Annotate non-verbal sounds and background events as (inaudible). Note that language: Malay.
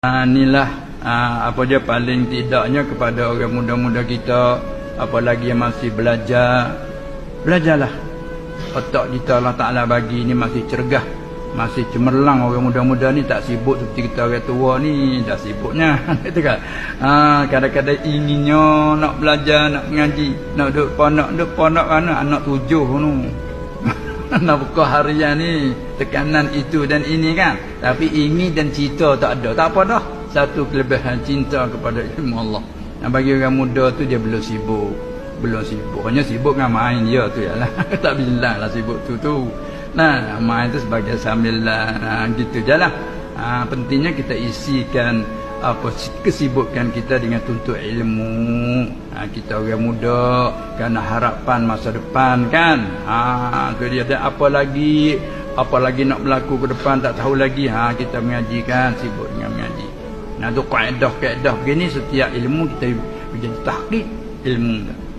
Ha, inilah ha, apa dia paling tidaknya kepada orang muda-muda kita apalagi yang masih belajar. Belajarlah. Otak kita Allah Ta'ala bagi ni masih cergah masih cemerlang. Orang muda-muda ni tak sibuk seperti kita orang tua ni dah sibuknya. (laughs) Kata kan? Ha, kadang-kadang inginnya nak belajar nak mengaji nak duduk ponok duduk ponok mana anak tujuh tu (laughs) buka harian ni tekanan itu dan ini kan. Tapi ini dan cinta tak ada. Tak apa dah. Satu kelebihan cinta kepada ilmu Allah. Yang bagi orang muda tu dia belum sibuk. Belum sibuk. Hanya sibuk dengan main dia tu ya lah. (laughs) Tak bilang lah sibuk tu tu. Nah main tu sebagai sambil lah. Nah, gitu je lah. Ha, pentingnya kita isikan apa kesibukan kita dengan tuntut ilmu? Ha, kita orang muda kerana harapan masa depan kan? Ha tu dia. Dan apa lagi? Apa lagi nak berlaku ke depan tak tahu lagi. Ha kita mengaji kan sibuk dengan mengaji. Nah tu kaedah kaedah begini setiap ilmu kita menjadi tahqiq ilmu. dah